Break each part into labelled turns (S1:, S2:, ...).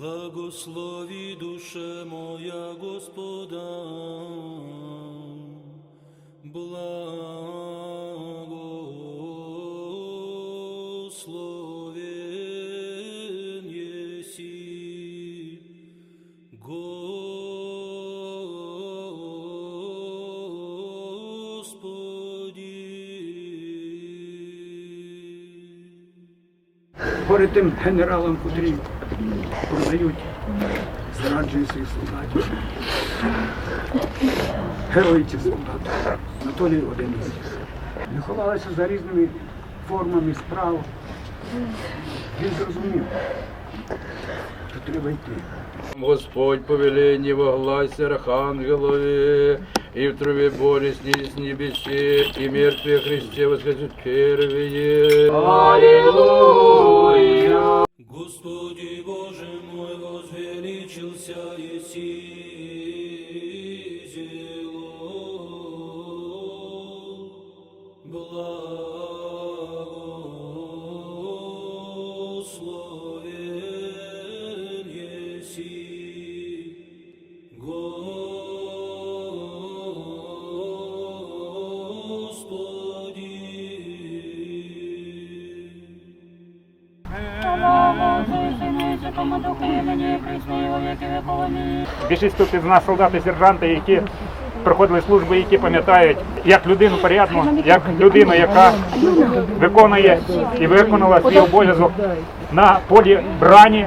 S1: Благослови душе моя Господа, благословен еси, Господи.
S2: Перед тим генералам, котрі продають, зраджують своїх солдатів. Герої ці солдати. Анатолій один із них. Він ховалися за різними формами справ. Він зрозумів, що треба йти.
S3: Господь повеление во гласе архангелове, и в трубе болезни с небесе, и мертвые Христе воскресут первые. Аллилуйя!
S1: Возвеличился еси
S4: Більшість тут із нас солдати, сержанти, які проходили службу, які пам'ятають як людину порядну, як людину, яка виконує і виконала свій обов'язок на полі брані.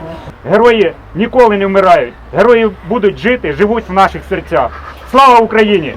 S4: Герої ніколи не вмирають. Герої будуть жити, живуть в наших серцях. Слава Україні!